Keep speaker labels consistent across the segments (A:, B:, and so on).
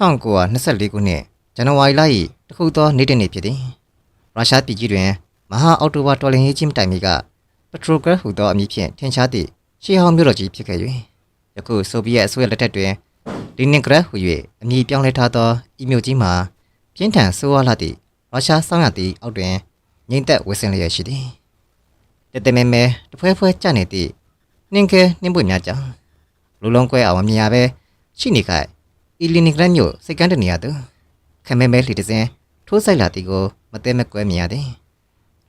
A: 1924ခုနှစ်ဇန်နဝါရီလ၏တစ်ခုသောနေ့တစ်နေ့ဖြစ်သည်ရုရှားပြည်ကြီးတွင်မဟာအော်တိုဘာတော်လင်ရေးကြီးမတိုင်မီကပထရိုဂရက်ဟူသောအမည်ဖြင့်ထင်ရှားသည့်ရှေးဟောင်းမြို့တော်ကြီးဖြစ်ခဲ့၍ယခုဆိုဗီယက်အစိုးရလက်ထက်တွင်လီနင်ဂရက်ဟူ၍အမည်ပြောင်းလဲထားသောဤမြို့ကြီးမှာပြင်းထန်ဆိုးဝါးလာသည့်ရုရှားစောင်းရသည့်အောက်တွင်ငိမ့်သက်ဝဆင်လျက်ရှိသည်တတမဲမဲတဖွဲဖွဲကြနေသည့်နှင်းခဲနှင်းပွင့်များကြောင့်လူလုံးကွဲအောင်မမြင်ရပဲရှိနေခိုင် အီလီနီဂရမ်မြို့စိတ်ကန်းတနေရသူခမဲမဲလှီတစင်ထိုးဆိုင်လာတီကိုမတဲမကွဲမြင်ရသည်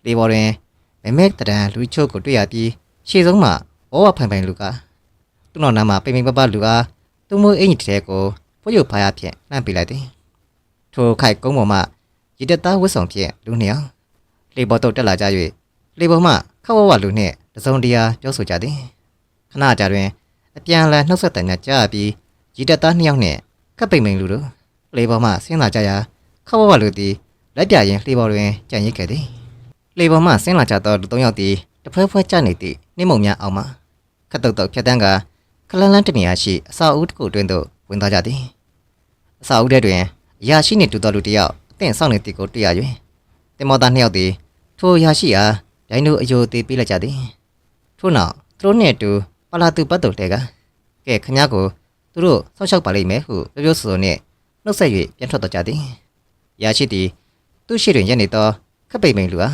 A: လေပေါ်တွင်မဲမဲတရံလူချို့ကိုတွေ့ရပြီးရှေ့ဆုံးမှာဩဝဖိုင်ဖိုင်လူကသူ့နောက်နားမှာပိမ့်ပိမ့်ပပလူကသူ့မိုးအင်ကြီးတဲ့ကိုဖွရုပ်ဖားရဖြင့်လှမ်းပေးလိုက်သည်ထိုခိုက်ကုန်းပေါ်မှရည်တသားဝတ်ဆောင်ဖြင့်လူနှစ်ယောက်လေပေါ်တော့တက်လာကြ၍လေပေါ်မှခက်ဝဝလူနှင့်တစုံတရာပြောဆိုကြသည်ခဏကြာတွင်အပြန်အလှန်နှုတ်ဆက်တန်များကြားပြီးရည်တသားနှစ်ယောက်နှင့် ကပ်ပိန်မိန်လူတို့လေပေါ်မှဆင်းလာကြရာခောက်ဝဝလူသည်လက်ပြရင်လေပေါ်တွင်ကြံ့ရစ်ခဲ့သည်လေပေါ်မှဆင်းလာကြသောလူသုံးယောက်သည်တဖွဲဖွဲကျနေသည့်နှိမ့်မုံများအောင်မှခတ်တုတ်တုတ်ဖြတ်တန်းကခလန်းလန်းတနေရာရှိအစာအုပ်တစ်ခုတွင်သို့ဝင်သွားကြသည်အစာအုပ်ထဲတွင်အရာရှိနှင့်တူသောလူတစ်ယောက်အသင့်ဆောင်နေသည်ကိုတွေ့ရ၍တင်မောသားနှစ်ယောက်သည်ထိုအရာရှိအားဒိုင်းတို့အယိုသေးပေးလိုက်ကြသည်ထို့နောက်သူတို့နှင့်အတူပလာတူပတ်တုတ်တဲကကဲခမ ्या ကို သူတို့ဆောက်ရှောက်ပါလိမ့်မယ်ဟုပြောပြောဆိုဆိုနဲ့နှုတ်ဆက်၍ပြန်ထွက်သွားကြသည်။ရာရှိသည်သူ့ရှိတွင်ရက်နေသောခပ်ပိန်ပိန်လူဟာ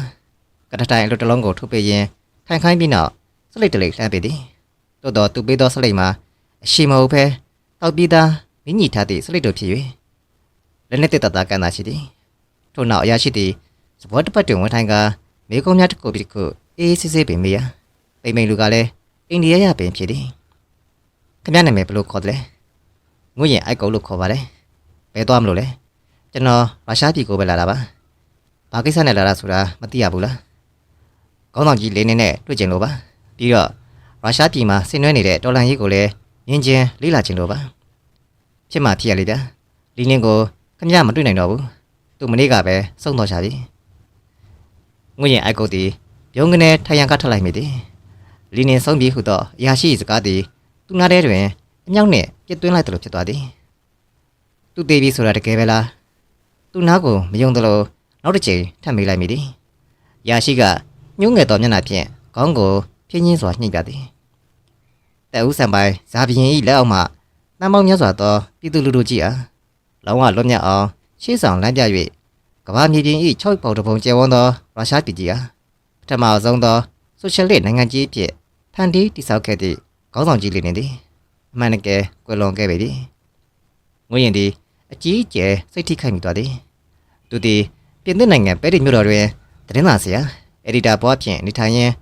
A: ကတတိုင်အလွတ်တလုံးကိုထုတ်ပေးရင်းထိုင်ခိုင်းပြီးနောက်စလိတ်တလိတ်လှမ်းပေးသည်။သို့တော့သူပေးသောစလိတ်မှာအရှိမဟုတ်ဘဲတောက်ပြီးသားမိညီထားသည့်စလိတ်တို့ဖြစ်၍လက်နဲ့တက်တတာကန်သာရှိသည်။ထို့နောက်အရာရှိသည်စပွဲတစ်ပတ်တွင်ဝန်ထိုင်ကမေကုံးများတစ်ခုပြီးတစ်ခုအေးစစ်စစ်ပင်မေးရပိန်ပိန်လူကလည်းအိန္ဒိယရပင်ဖြစ်သည်။ ခင်ဗျားနာမည်ဘယ်လိုခေါ်တယ်လဲ။ငွေရင်အိုက်ကုတ်လို့ခေါ်ပါတယ်။ဘယ်သွားမလို့လဲ။ကျွန်တော်ရုရှားပြည်ကိုပဲလာတာပါ။ဘာကိစ္စနဲ့လာတာဆိုတာမသိရဘူးလား။ကောင်းဆောင်ကြီးလေးနေနဲ့တွေ့ကြလို့ပါ။ပြီးတော့ရုရှားပြည်မှာဆင်နွှဲနေတဲ့တော်လန်ရေးကိုလည်းငင်းချင်းလေးလာခြင်းလို့ပါ။ဖြစ်မှဖြစ်ရလေဗျာ။လီနင်းကိုခင်ဗျားမတွေ့နိုင်တော့ဘူး။သူမနေ့ကပဲစုံတော်ရှာပြီ။ငွေရင်အိုက်ကုတ်တီပြုံးကနေထိုင်ရန်ကထလိုက်မိသည်။လီနင်းဆုံးပြီဟုသောအရာရှိစကားသည် သူနာထဲတွင်အမြောက်နဲ့ပြစ်သွင်းလိုက်တယ်လို့ဖြစ်သွားသည်သူသေးပြီဆိုတာတကယ်ပဲလားသူနားကိုမယုံတယ်လို့နောက်တစ်ချိန်ထပ်မေးလိုက်မိသည်ရာရှိကညှိုးငယ်တော်မျက်နှာဖြင့်ခေါင်းကိုဖြင်းချင်းစွာညှိပြသည်တဲဦးဆံပိုင်ဇာဘရင်ဤလက်အောက်မှတမ်းပေါင်းများစွာသောပြည်သူလူထုကြီးအားလောင်းဝလွတ်မြောက်အောင်ရှေ့ဆောင်လမ်းပြ၍ကမ္ဘာမြေပြင်ဤ6ပေါတပုံကျဲဝန်းသောရုရှားပြည်ကြီးအားပထမဆုံးသောဆိုရှယ်လစ်နိုင်ငံကြီးအဖြစ်ဖန်တီးတည်ဆောက်ခဲ့သည့် ခေါင်းဆောင်ကြီးလေးနေသည်အမှန်တကယ်ကွယ်လွန်ခဲ့ပေသည်ငွေရင်သည်အကြီးအကျယ်စိတ်ထိခိုက်မိသွားသည်သူသည်ပြင်သစ်နိုင်ငံပဲရီမြို့တော်တွင်သတင်းစာဆရာအက်ဒီတာဘွားဖြင့်နေထိုင်ရင်း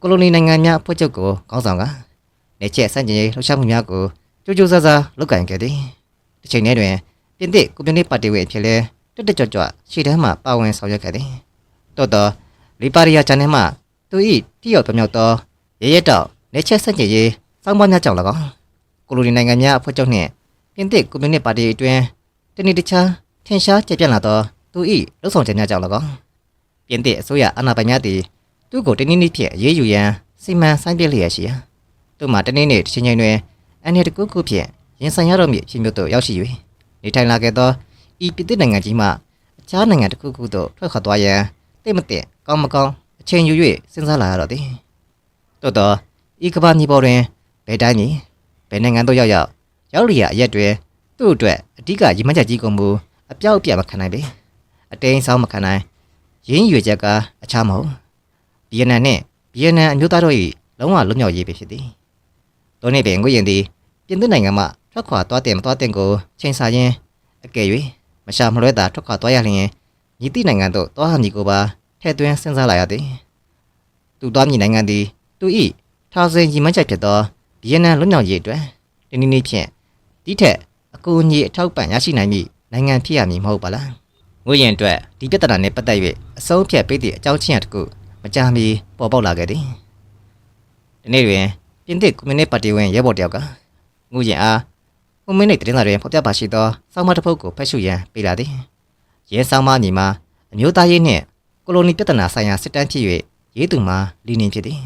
A: ကိုလိုနီနိုင်ငံများအဖွဲ့ချုပ်ကိုခေါင်းဆောင်ကနေချက်ဆန့်ကျင်ရေးလှုပ်ရှားမှုများကိုကြိုးကြိုးစားစားလုပ်ကိုင်ခဲ့သည်တစ်ချိန်တည်းတွင်ပြင်သစ်ကွန်မြူနစ်ပါတီဝင်အဖြစ်လဲတက်တက်ကြွကြွရှေ့တန်းမှပါဝင်ဆောင်ရွက်ခဲ့သည်တော်တော်လီပါရီယာချန်နယ်မှသူ၏တိရောက်ပြောင်းမြောက်သောရဲရဲတောက်နေချက်ဆန့်ကျင်ရေး စောင်းပွားများကြောင့်၎င်းကိုလိုနီနိုင်ငံများအဖွဲ့ချုပ်နှင့်ပြင်သစ်ကွန်မြူနစ်ပါတီအတွင်းတနေ့တခြားထင်ရှားကျပြန့်လာသောသူ၏လှုပ်ဆောင်ချက်များကြောင့်၎င်းပြင်သစ်အစိုးရအာဏာပိုင်များသည်သူ့ကိုတနည်းနည်းဖြင့်အရေးယူရန်စီမံဆိုင်ပြလျက်ရှိရာသူ့မှာတနေ့နေ့တစ်ချိန်ချိန်တွင်အနေတကူခုဖြင့်ရင်ဆိုင်ရတော့မည့်အဖြစ်မျိုးသို့ရောက်ရှိ၍နေထိုင်လာခဲ့သောဤပြင်သစ်နိုင်ငံကြီးမှအခြားနိုင်ငံတစ်ခုခုသို့ထွက်ခွာသွားရန်တိတ်မတိကောင်းမကောင်းအချိန်ယူ၍စဉ်းစားလာရတော့သည်သို့တော့ဤကမ္ဘာမြေပေါ်တွင် ဘယ်တိုင်းမည်ဘယ်နိုင်ငံတော့ရောက်ရောက်ရောက်လျက်အရက်တွေသူ့အတွက်အဓိကရည်မှန်းချက်ကြီးကုန်မူအပြောက်အပြတ်မခံနိုင်ပေအတိန်ဆောင်မခံနိုင်ရင်းရွယ်ချက်ကအခြားမဟုတ်ဗီယက်နမ်နဲ့ဗီယက်နမ်အမျိုးသားတို့၏လုံးဝလွတ်မြောက်ရေးပဲဖြစ်သည်တို့နေ့ပင်ကိုရင်သည်ပြင်သစ်နိုင်ငံမှထွက်ခွာသွားတယ်မသွားတဲ့ကိုချိန်ဆရင်းအကယ်၍မရှာမလွဲတာထွက်ခွာသွားရလျင်ညီတိနိုင်ငံသို့သွားဟမည်ကိုပါထဲ့သွင်းစဉ်းစားလာရသည်သူသွားမည်နိုင်ငံသည်သူ၏ထားစဉ်ရည်မှန်းချက်ဖြစ်သော ဗီယက်နမ်လွတ်မြောက်ရေးအတွက်ဒီနည်းနည်းဖြင့်ဒီထက်အကူအညီအထောက်ပံ့ရရှိနိုင်မည့်နိုင်ငံဖြစ်ရမည်မဟုတ်ပါလားငွေရင်အတွက်ဒီပြဿနာနဲ့ပတ်သက်၍အဆုံးဖြတ်ပေးသည့်အကြောင်းချင်းအတစ်ခုမကြာမီပေါ်ပေါက်လာခဲ့သည်ဒီနေ့တွင်ပြင်သစ်ကွန်မြူနစ်ပါတီဝင်ရဲဘော်တယောက်ကငွေရင်အားကွန်မြူနစ်တင်းလာတွင်ဖော်ပြပါရှိသောစောင်းမတစ်ပုဒ်ကိုဖတ်ရှုရန်ပေးလာသည်ရဲဆောင်မညီမအမျိုးသားရေးနှင့်ကိုလိုနီပြဿနာဆိုင်ရာစစ်တမ်းဖြစ်၍ရေးသူမှာလီနင်ဖြစ်သည်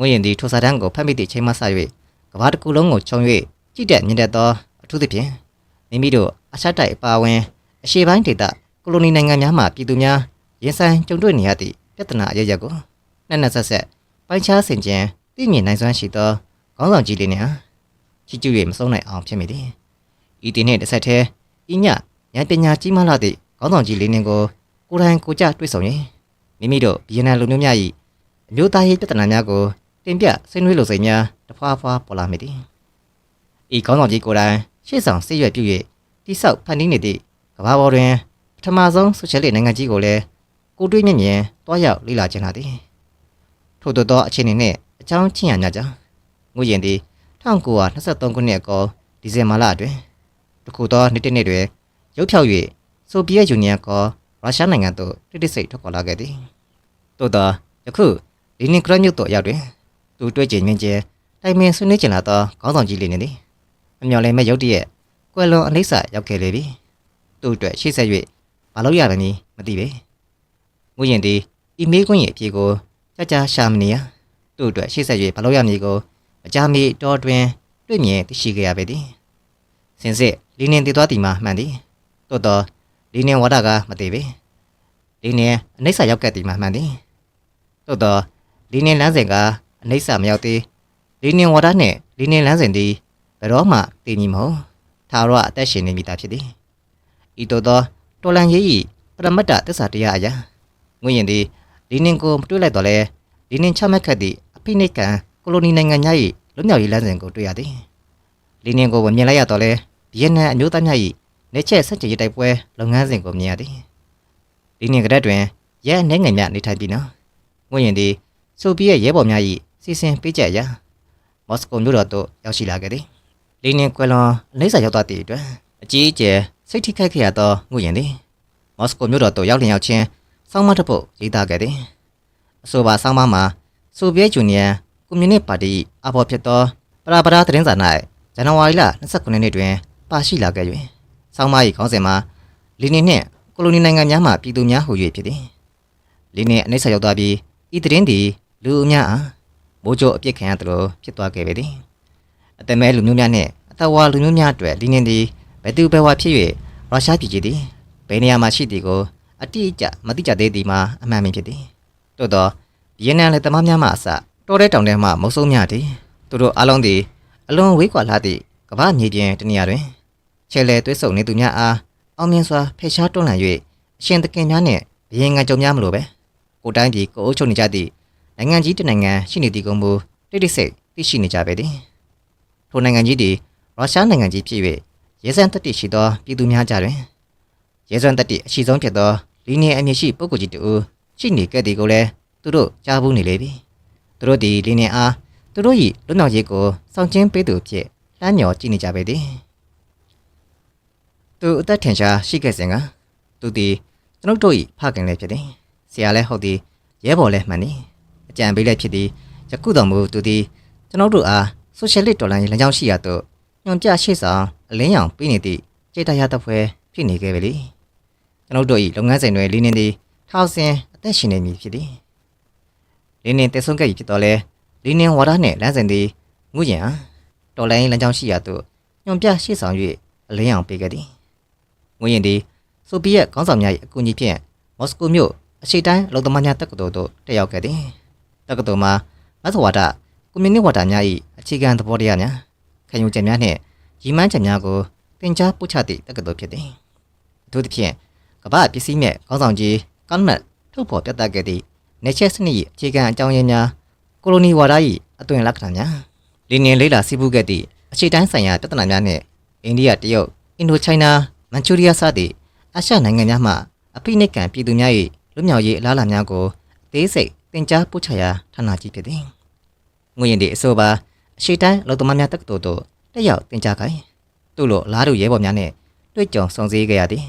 A: ငွေရင်သည်ထိုစာတန်းကိုဖတ်မိသည့်ချိန်မှစ၍ကဘာတစ်ခုလုံးကိုခြုံ၍ကြည့်တဲ့မြင်တတ်သောအထူးသဖြင့်မိမိတို့အဆက်တိုက်အပါအဝင်အရှေ့ပိုင်းဒေသကိုလိုနီနိုင်ငံများမှပြည်သူများရင်ဆိုင်ကြုံတွေ့နေရသည့်ပြဿနာအရရက်ကိုနှစ်နှစ်ဆက်ဆက်ပိုင်းခြားဆင်ခြင်သိမြင်နိုင်စွမ်းရှိသောခေါင်းဆောင်ကြီးလေးများချီကျူ၍မဆုံးနိုင်အောင်ဖြစ်မိသည်ဤတင်နှင့်တစ်ဆက်တည်းဤညဉာဏ်ပညာကြီးမားလာသည့်ခေါင်းဆောင်ကြီးလေးနှင့်ကိုကိုယ်တိုင်ကိုယ်ကြတွေ့ဆုံရင်မိမိတို့ဗီယက်နမ်လူမျိုးများ၏အမျိုးသားရေးပြဿနာများကို တင်ပြဆွေးနွေးလိုစိတ်များတစ်ဖွာဖွာပေါ်လာမိသည်ဤခေါင်းဆောင်ကြီးကိုယ်တိုင်ရှေ့ဆောင်စိတ်ရွက်ပြု၍တိဆောက်ဖန်တီးနေသည့်ကမ္ဘာပေါ်တွင်ပထမဆုံးဆိုရှယ်လစ်နိုင်ငံကြီးကိုလည်းကိုတွေ့မြင်မြင်တွားရောက်လေ့လာခြင်းလာသည်ထို့သောသောအခြေအနေနှင့်အကြောင်းချင်းရများကြောင့်ငွေရင်သည်1923ခုနှစ်အကောဒီဇင်ဘာလအတွင်းတခုသောနေ့တစ်နေ့တွင်ရုပ်ဖြောက်၍ဆိုဗီယက်ယူနီယံကောရုရှားနိုင်ငံသို့တိတိစိတ်ထွက်ခွာလာခဲ့သည်သို့သောယခုလီနင်ဂရတ်မြို့သို့ရောက်တွင် သူတွေ့ကြင်မြင်ကျဲတိုင်ပင်ဆွေးနွေးကြလာသောခေါင်းဆောင်ကြီးလေးနေသည်အမြော်လည်းမဲ့ရုတ်တရက်ကွယ်လွန်အနှိမ့်ဆရောက်ခဲ့လေပြီသူ့အတွက်ရှေ့ဆက်၍မလုပ်ရမည်မသိပေငွေရင်သည်ဤမေးခွန်းရဲ့အဖြေကိုကြာကြာရှာမနေရသူ့အတွက်ရှေ့ဆက်၍မလုပ်ရမည်ကိုမကြမီတော်တွင်တွေ့မြင်သိရှိခဲ့ရပေသည်စင်စစ်လီနင်တည်သွားသည်မှာမှန်သည်သို့တော့လီနင်ဝါဒကမသေးပေလီနင်အနှိမ့်ဆရောက်ခဲ့သည်မှာမှန်သည်သို့တော့လီနင်လမ်းစဉ်က အနှိမ့်ဆမရောက်သေးလီနင်ဝါဒနှင့်လီနင်လမ်းစဉ်သည်ဘယ်တော့မှတည်မည်မဟုတ်သာရအသက်ရှင်နေမိတာဖြစ်သည်ဤသို့သောတော်လန်ရေး၏ပရမတ္တသစ္စာတရားအရာငွေရင်သည်လီနင်ကိုမတွေ့လိုက်တော့လဲလီနင်ချမှတ်ခဲ့သည့်အဖိနှိတ်ကံကိုလိုနီနိုင်ငံများ၏လွတ်မြောက်ရေးလမ်းစဉ်ကိုတွေ့ရသည်လီနင်ကိုမြင်လိုက်ရတော့လဲဗီယက်နမ်အမျိုးသားများ၏နေချက်ဆက်ကြည်တိုက်ပွဲလုပ်ငန်းစဉ်ကိုမြင်ရသည်လီနင်ကရက်တွင်ရဲနှဲငယ်များနေထိုင်ပြီးနော်ငွေရင်သည်ဆိုဗီယက်ရဲဘော်များ၏ စီစဉ်ပေးချက်အရာမော်စကိုမြို့တော်သို့ရောက်ရှိလာခဲ့သည်လီနင်ကွယ်လွန်လိမ့်စာရောက်သွားသည့်အတွက်အကြီးအကျယ်စိတ်ထိခိုက်ခဲ့ရသောငွေရင်သည်မော်စကိုမြို့တော်သို့ရောက်လျင်ရောက်ချင်းစောင်းမတစ်ပုတ်ရေးသားခဲ့သည်အဆိုပါစောင်းမမှာဆိုဗီယက်ယူနီယံကွန်မြူနစ်ပါတီအဘော်ဖြစ်သောပရာပရာသတင်းစာ၌ဇန်နဝါရီလ29နှစ်တွင်ပါရှိလာခဲ့၍စောင်းမ၏ခေါင်းစဉ်မှာလီနင်နှင့်ကိုလိုနီနိုင်ငံများမှပြည်သူများဟူ၍ဖြစ်သည်လီနင်အနှိမ့်ဆက်ရောက်သွားပြီးဤသတင်းသည်လူအများအား မိုးကြိုးအပြစ်ခံရသလိုဖြစ်သွားခဲ့ပေသည်အတမဲလူမျိုးများနှင့်အတဝါလူမျိုးများအတွက်လီနင်သည်ဘယ်သူဘယ်ဝါဖြစ်၍ရုရှားပြည်ကြီးသည်ဘယ်နေရာမှာရှိသည်ကိုအတိအကျမသိကြသေးသည်မှာအမှန်ပင်ဖြစ်သည်သို့သောဗီယက်နမ်လက်သမားများမှအစတော်တဲ့တောင်ထဲမှမုတ်ဆိုးများသည်သူတို့အလုံးသည်အလွန်ဝေးကွာလာသည့်ကမ္ဘာမြေပြင်တနေရာတွင်ချဲလဲသွေးဆုံနေသူများအားအောင်မြင်စွာဖယ်ရှားတွန်းလှန်၍အရှင်သခင်များနှင့်ဘယင်ငံကြုံများမလို့ပဲကိုတိုင်းပြည်ကိုအုပ်ချုပ်နေကြသည့် နိုင်ငံကြီးတစ်နိုင်ငံရှိနေသည်ကုန်မူတိတ်တိတ်ဆိတ်သိရှိနေကြပေသည်ထိုနိုင်ငံကြီးသည်ရုရှားနိုင်ငံကြီးဖြစ်၍ရဲစံတက်တိရှိသောပြည်သူများကြတွင်ရဲစံတက်တိအရှိဆုံးဖြစ်သောလီနီအမည်ရှိပုဂ္ဂိုလ်ကြီးတူရှိနေခဲ့သည်ကိုလည်းသူတို့ကြားဘူးနေလေပြီသူတို့သည်လီနီအားသူတို့၏လွတ်မြောက်ရေးကိုစောင့်ကျင်းပေးသူဖြစ်လမ်းညော်ကြည့်နေကြပေသည်သူအသက်ထင်ရှားရှိခဲ့စဉ်ကသူသည်ကျွန်ုပ်တို့၏ဖခင်လည်းဖြစ်သည်ဆရာလည်းဟုတ်သည်ရဲဘော်လည်းမှန်သည် အကြံပေးလည်းဖြစ်သည်ယခုတော်မူသူသည်ကျွန်ုပ်တို့အားဆိုရှယ်လစ်တော်လှန်ရေးလမ်းကြောင်းရှိရာသို့ညွန်ပြရှေ့ဆောင်အလင်းရောင်ပေးနေသည့်ကြေတရတပ်ဖွဲ့ဖြစ်နေခဲ့ပြီလေကျွန်ုပ်တို့၏လုပ်ငန်းစဉ်တွေလင်းနေသည်ထောက်ဆင်အသက်ရှင်နေမည်ဖြစ်သည်လင်းနေတည်ဆုံးခဲ့ပြီဖြစ်တော်လဲလင်းနေဝါဒနှင့်လမ်းစဉ်သည်ငုညံတော်လိုင်းလမ်းကြောင်းရှိရာသို့ညွန်ပြရှေ့ဆောင်၍အလင်းရောင်ပေးခဲ့သည်ငွေရင်သည်ဆိုဗီယက်ခေါင်းဆောင်များ၏အကူအညီဖြင့်မော်စကိုမြို့အရှိတိုင်းအလုံသမားများတက္ကသိုလ်သို့တက်ရောက်ခဲ့သည် တက္ကသိုလ်မှာမတ်ဝါဒကွန်မြူနစ်ဝါဒများ၏အခြေခံသဘောတရားများခံယူချက်များနှင့်ရည်မှန်းချက်များကိုသင်ကြားပို့ချသည့်တက္ကသိုလ်ဖြစ်သည်အထူးသဖြင့်ကမ္ဘာပစ္စည်းမြတ်ခေါင်းဆောင်ကြီးကောင်းမတ်ထုတ်ဖော်ပြသခဲ့သည့်နေချက်စနစ်၏အခြေခံအကြောင်းရင်းများကိုလိုနီဝါဒ၏အသွင်လက္ခဏာများလီနင်လေးလာစီးပူးခဲ့သည့်အခြေတိုင်းဆိုင်ရာပြဿနာများနှင့်အိန္ဒိယတရုတ်အင်ဒိုချိုင်းနာမန်ချူရီးယားစသည့်အာရှနိုင်ငံများမှအဖိနှိတ်ကံပြည်သူများ၏လွတ်မြောက်ရေးအလားအလာများကိုအသေးစိတ် သင်ကြားပို့ချရာဌာနကြီးဖြစ်သည်ငွေရင်ဒီအဆိုပါအရှိတိုင်းလုံသမားများတက္ကသိုလ်တို့တက်ရောက်သင်ကြားခိုင်းသူ့လိုအလားတူရဲဘော်များနှင့်တွေ့ကြုံဆုံစည်းခဲ့ရသည်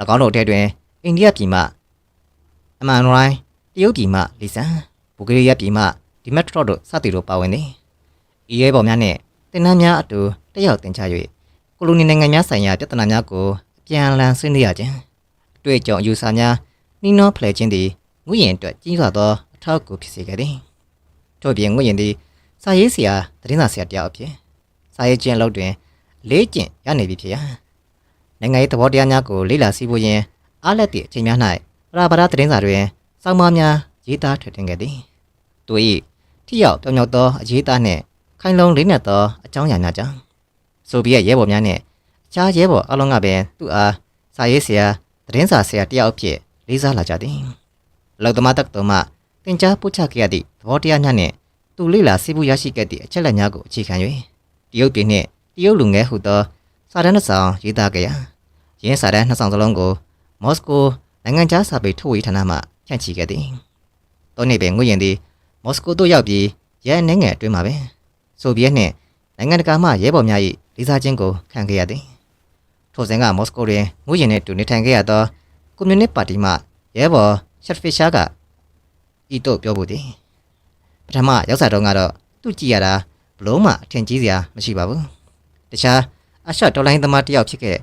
A: ၎င်းတို့ထဲတွင်အိန္ဒိယပြည်မှအမန်ရိုင်းတရုတ်ပြည်မှလီဆန်ဘူဂေးရီးယားပြည်မှဒီမက်ထရော့တို့စသည်တို့ပါဝင်သည်ဤရဲဘော်များနှင့်တင်နန်းများအတူတက်ရောက်သင်ကြား၍ကိုလိုနီနိုင်ငံများဆိုင်ရာပြဿနာများကိုအပြန်အလှန်ဆွေးနွေးရခြင်းအတွေ့အကြုံအယူဆများနှီးနှောဖလှယ်ခြင်းသည် ငွေရင်အတွက်ကြီးစွာသောအထောက်အကူဖြစ်စေခဲ့သည်ထို့ပြင်ငွေရင်သည်စာရေးဆရာသတင်းစာဆရာတယောက်အဖြစ်စာရေးခြင်းအလုပ်တွင်လေးကျင့်ရနေပြီဖြစ်ရာနိုင်ငံရေးသဘောတရားများကိုလေ့လာစီးပွားရင်းအားလက်သည့်အချိန်များ၌ပရာပရာသတင်းစာတွင်စောင်းမများရေးသားထွက်တင်ခဲ့သည်သူ၏ထိရောက်ပြောင်မြောက်သောအရေးသားနှင့်ခိုင်လုံလေးနက်သောအကြောင်းအရာများကြောင့်ဆိုဗီယက်ရဲဘော်များနှင့်အခြားရဲဘော်အလုံးကပင်သူ့အားစာရေးဆရာသတင်းစာဆရာတယောက်အဖြစ်လေးစားလာကြသည် အလောက်သမားတက်တော်မှသင်ကြားပို့ချခဲ့ရသည့်သဘောတရားများနှင့်သူလေ့လာစီးပူးရရှိခဲ့သည့်အချက်အလက်များကိုအခြေခံ၍တရုတ်ပြည်နှင့်တရုတ်လူငယ်ဟုသောစာတမ်းတစ်စောင်ရေးသားခဲ့ရာရင်းစာတမ်းနှစ်ဆောင်စလုံးကိုမော်စကိုနိုင်ငံခြားစာပေထုတ်ဝေဌာနမှဖြန့်ချီခဲ့သည်။တောနေ့ပင်ငွေရင်သည်မော်စကိုသို့ရောက်ပြီးရဲအနေငယ်အတွင်းမှာပင်ဆိုဗီယက်နှင့်နိုင်ငံတကာမှရဲဘော်များ၏လေးစားခြင်းကိုခံခဲ့ရသည်။ထိုစဉ်ကမော်စကိုတွင်ငွေရင်နှင့်တူနေထိုင်ခဲ့ရသောကွန်မြူနစ်ပါတီမှရဲဘော် ရှက်ဖီရှာကဤသို့ပြောဖို့သည်။ပထမရောက်စားတော့ကတော့သူကြည့်ရတာဘလုံးမှအထင်ကြီးစရာမရှိပါဘူး။တခြားအရှတော်လိုင်းသမားတစ်ယောက်ဖြစ်ခဲ့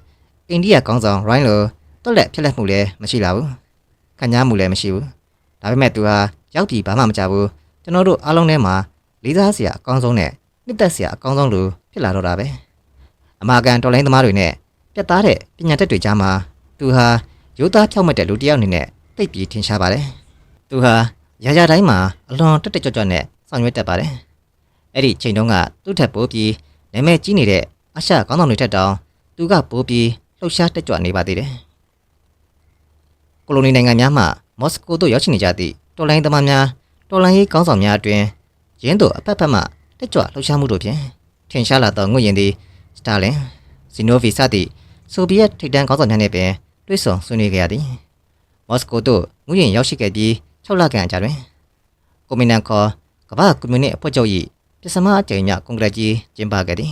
A: အိန္ဒိယကောင်းဆောင်ရိုင်းလိုတွက်လက်ဖြစ်လက်မှုလည်းမရှိလာဘူး။ခံကြားမှုလည်းမရှိဘူး။ဒါပေမဲ့သူဟာရောက်ပြီးဘာမှမကြဘူး။ကျွန်တော်တို့အားလုံးထဲမှာလေးစားစရာအကောင်းဆုံးနဲ့နှစ်သက်စရာအကောင်းဆုံးလူဖြစ်လာတော့တာပဲ။အမာကန်တော်လိုင်းသမားတွေနဲ့ပြတ်သားတဲ့ပညာတတ်တွေကြားမှာသူဟာရိုးသားဖြောက်မတ်တဲ့လူတစ်ယောက်အနေနဲ့ သိပ်ပြီးထင်ရှားပါတယ်။သူဟာရာရာတိုင်းမှာအလွန်တက်တက်ကြွကြွနဲ့ဆောင်ရွက်တတ်ပါတယ်။အဲ့ဒီချိန်တုန်းကသူ့ထက်ပိုပြီးနာမည်ကြီးနေတဲ့အရှကောင်းဆောင်တွေထက်တောင်သူကပိုပြီးလှုပ်ရှားတက်ကြွနေပါသေးတယ်။ကိုလိုနီနိုင်ငံများမှမော်စကိုသို့ရောက်ရှိနေကြသည့်တော်လိုင်းသမားများတော်လိုင်းရေးကောင်းဆောင်များအတွင်ရင်းတို့အဖက်ဖက်မှတက်ကြွလှုပ်ရှားမှုတို့ဖြင့်ထင်ရှားလာသောငွေရင်သည်စတာလင်ဇီနိုဗီစသည့်ဆိုဗီယက်ထိပ်တန်းကောင်းဆောင်များနှင့်ပင်တွေ့ဆုံဆွေးနွေးခဲ့ရသည် မော်စကိုသို့ငွေရင်ရောက်ရှိခဲ့ပြီး6လခန့်အကြာတွင်ကွန်မီနန်ခေါ်ကမ္ဘာကွန်မြူနစ်အဖွဲ့ချုပ်၏ပြစမအကြိမ်မြောက်ကွန်ဂရက်ကြီးကျင်းပခဲ့သည်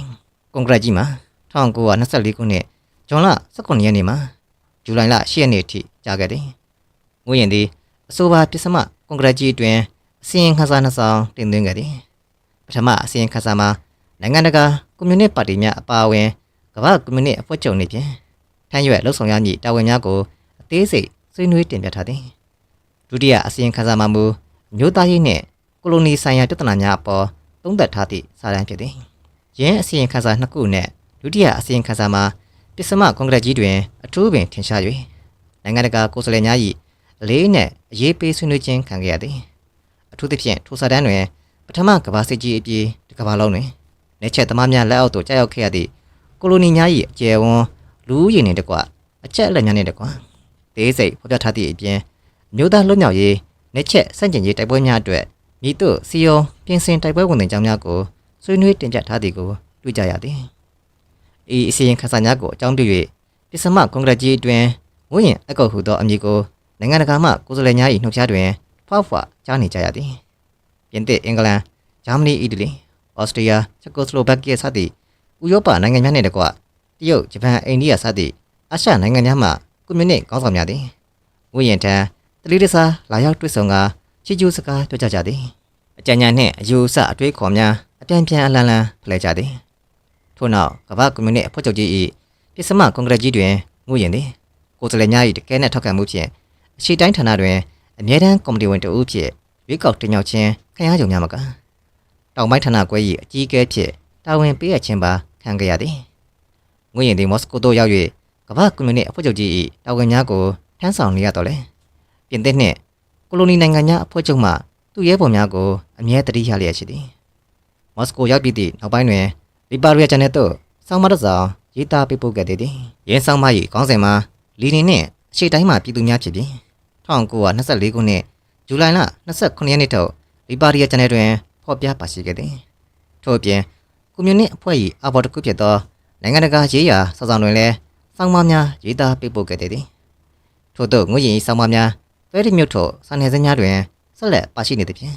A: ကွန်ဂရက်ကြီးမှာ1924ခုနှစ်ဇွန်လ19ရက်နေ့မှာဇူလိုင်လ10ရက်နေ့အထိကြာခဲ့သည်ငွေရင်သည်အဆိုပါပြစမကွန်ဂရက်ကြီးတွင်အစီရင်ခံစာနှစ်ဆောင်တင်သွင်းခဲ့သည်ပထမအစီရင်ခံစာမှာနိုင်ငံတကာကွန်မြူနစ်ပါတီများအပါအဝင်ကမ္ဘာကွန်မြူနစ်အဖွဲ့ချုပ်နေဖြင့်ထမ်းရွက်လှုပ်ဆောင်ရမည့်တာဝန်များကိုအသေးစိတ် ဆွေးနွေးတင်ပြထားသည်ဒုတိယအစီရင်ခံစာမှာမူမျိုးသားရေးနှင့်ကိုလိုနီဆိုင်ရာပြဿနာများအပေါ်သုံးသပ်ထားသည့်စာတမ်းဖြစ်သည်ယင်းအစီရင်ခံစာနှစ်ခုနှင့်ဒုတိယအစီရင်ခံစာမှာပစ္စမကွန်ဂရက်ကြီးတွင်အထူးပင်ထင်ရှား၍နိုင်ငံတကာကိုယ်စားလှယ်များ၏အလေးနှင့်အရေးပေးဆွေးနွေးခြင်းခံခဲ့ရသည်အထူးသဖြင့်ထိုစာတမ်းတွင်ပထမကမ္ဘာစစ်ကြီးအပြေတစ်ကမ္ဘာလုံးတွင်နေချက်သမားများလက်အောက်သို့ကြာရောက်ခဲ့ရသည့်ကိုလိုနီများ၏အကျယ်ဝန်းလူဦးရေနှင့်တကွအချက်အလက်များနှင့်တကွ သေးစိတ်ဖော်ပြထားသည့်အပြင်မြို့သားလွတ်မြောက်ရေးနေချက်စန့်ကျင်ရေးတိုက်ပွဲများအတွက်မိတို့စီယုံပြင်ဆင်တိုက်ပွဲဝင်တဲ့ကြောင်းများကိုဆွေးနွေးတင်ပြထားသည်ကိုတွေ့ကြရသည်ဤအစီရင်ခံစာများကိုအကြောင်းပြု၍ပစ္စမကွန်ဂရက်ကြီးအတွင်းဝင်းရင်အကောက်ဟူသောအမည်ကိုနိုင်ငံတကာမှကိုယ်စားလှယ်များ၏နှုတ်ရှားတွင်ဖွားဖွားကြားနေကြရသည်ပြင်သစ်အင်္ဂလန်ဂျာမနီအီတလီဩစတြေးလျချက်ကိုစလိုဗက်ကီးယားစသည့်ဥရောပနိုင်ငံများနှင့်တကွတရုတ်ဂျပန်အိန္ဒိယစသည့်အာရှနိုင်ငံများမှ ကွန်မြူနစ်ခေါင်းဆောင်များသည်ဝင်းရင်ထံတလီတစားလာရောက်တွေ့ဆုံကချီကျူးစကားပြောကြကြသည်အကြံဉာဏ်နှင့်အယူအဆအတွေးခေါ်များအပြန်ပြန်အလန်လန်ဖလှယ်ကြသည်ထို့နောက်ကမ္ဘာကွန်မြူနစ်အဖွဲ့ချုပ်ကြီး၏ပစ္စမကွန်ဂရက်ကြီးတွင်ငုရင်သည်ကိုယ်စားလှယ်များ၏တကယ်နဲ့ထောက်ခံမှုဖြင့်အရှိတိုင်းဌာနတွင်အမြဲတမ်းကော်မတီဝင်တဦးဖြင့်ရွေးကောက်တင်မြှောက်ခြင်းခံရကြုံများမကတောင်ပိုင်းဌာနကွဲ၏အကြီးအကဲဖြင့်တာဝန်ပေးအပ်ခြင်းပါခံခဲ့ရသည်ငွေရင်သည်မော်စကိုသို့ရောက်၍ ကမ္ဘာကွန်မြူနစ်အဖွဲ့ချုပ်ကြီး၏တာဝန်များကိုထမ်းဆောင်နေရတော့လေပြင်သစ်နှင့်ကိုလိုနီနိုင်ငံများအဖွဲ့ချုပ်မှသူ့ရဲဘော်များကိုအမြဲတတိရလျက်ရှိသည်မော်စကိုရောက်ပြီးသည့်နောက်ပိုင်းတွင်လီပါရီယာချန်နယ်သို့ဆောင်းမတစ်စောင်ရေးသားပေးပို့ခဲ့သည်။ရင်းဆောင်းမ၏ခေါင်းစဉ်မှာလီနီနှင့်အရှိတိုင်းမှပြည်သူများဖြစ်ပြီး1924ခုနှစ်ဇူလိုင်လ29ရက်နေ့ထုတ်လီပါရီယာချန်နယ်တွင်ဖော်ပြပါရှိခဲ့သည်။ထို့အပြင်ကွန်မြူနစ်အဖွဲ့၏အဘော်တစ်ခုဖြစ်သောနိုင်ငံတကာရေးရာစောဆောင်တွင်လည်း ဆောင်းမများရေးသားပေးပို့ခဲ့သည်။ထို့သောငွေရည်ဆောင်းမများပဲရီမြို့ထုတ်စာနယ်ဇင်းများတွင်ဆက်လက်ပါရှိနေသည်ဖြင့်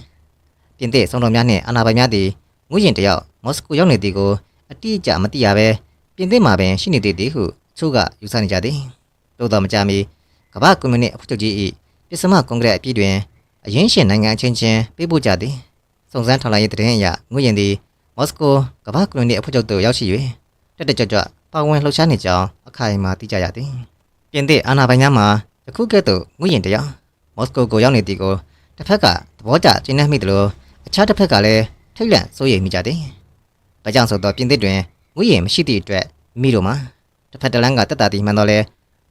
A: ပြင်သစ်စုံတော်များနှင့်အာဏာပိုင်များသည်ငွေရင်တယောက်မော်စကိုရောက်နေသည်ကိုအတိအကျမသိရဘဲပြင်သစ်မှာပင်ရှိနေသေးသည်ဟုချို့ကယူဆနေကြသည်သို့တော်မကြမီကမ္ဘာကွန်မြူနစ်အဖွဲ့ချုပ်ကြီး၏ပစ္စမကွန်ဂရက်အပြည့်တွင်အရင်းရှင်နိုင်ငံအချင်းချင်းပေးပို့ကြသည်စုံစမ်းထောက်လှမ်းရေးသတင်းအရငွေရင်သည်မော်စကိုကမ္ဘာကွန်မြူနစ်အဖွဲ့ချုပ်သို့ရောက်ရှိ၍တက်တက်ကြွကြွပါဝင်လှုပ်ရှားနေကြောင်းအ ခိုင်အမာသိကြရသည်ပြင်သစ်အာဏာပိုင်များမှယခုကဲ့သို့ငွေရင်တယောက်မော်စကိုကိုရောက်နေသည်ကိုတစ်ဖက်ကသဘောကျကျင်းနှံ့မိသလိုအခြားတစ်ဖက်ကလည်းထိတ်လန့်စိုးရိမ်မိကြသည်။ဒါကြောင့်ဆိုတော့ပြင်သစ်တွင်ငွေရည်မရှိသည့်အတွက်မိတို့မှာတတစ်ဖက်တစ်လမ်းကတက်တာတီမှန်တော့လဲ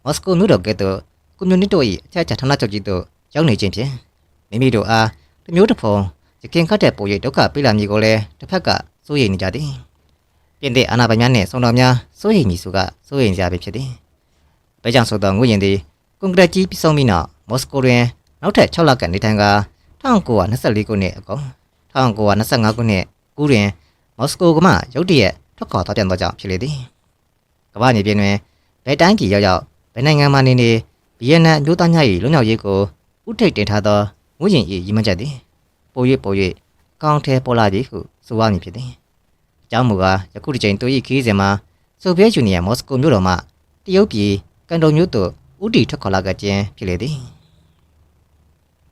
A: မော်စကိုမြို့တော်ကဲ့သို့ကွန်မြူနတီတို့၏အထက်ချဌာနချုပ်ကြီးသို့ရောက်နေခြင်းဖြင့်မိမိတို့အားတစ်မျိုးတစ်ဖုံရခင်ခတ်တဲ့ပုံရိပ်ဒုက္ခပေးလာမည်ကိုလည်းတစ်ဖက်ကစိုးရိမ်နေကြသည် ပြင်သည့်အာဏာပိုင်များနှင့်စုံတော်များစိုးရိမ်မည်ဆိုကစိုးရိမ်ကြပြီဖြစ်သည်ဒါကြောင့်ဆိုသောငွေရင်သည်ကွန်ကရစ်ကြီးပြီးဆုံးပြီးနောက်မော်စကိုတွင်နောက်ထပ်6လကန်နေထိုင်ကာ1924ခုနှစ်အကုန်1925ခုနှစ်ကူးတွင်မော်စကိုကမှရုတ်တရက်ထွက်ခွာသွားပြန်သောကြောင့်ဖြစ်လေသည်ကမ္ဘာမြေပြင်တွင်ဘယ်တိုင်းပြည်ရောက်ရောက်ဘယ်နိုင်ငံမှနေနေဗီယက်နမ်အမျိုးသားများ၏လွတ်မြောက်ရေးကိုဥထိတ်တင်ထားသောငွေရင်၏ရည်မှန်းချက်သည်ပို၍ပို၍ကောင်းထဲပေါ်လာသည်ဟုဆိုရမည်ဖြစ်သည် အကြောင်းမူကားယခုတစ်ချိန်သူ၏ခရီးစဉ်မှာဆိုဗီယက်ယူနီယံမော်စကိုမြို့တော်မှတရုတ်ပြည်ကန်တိုမြို့သို့ဥတီထွက်ခွာလာခဲ့ခြင်းဖြစ်လေသည်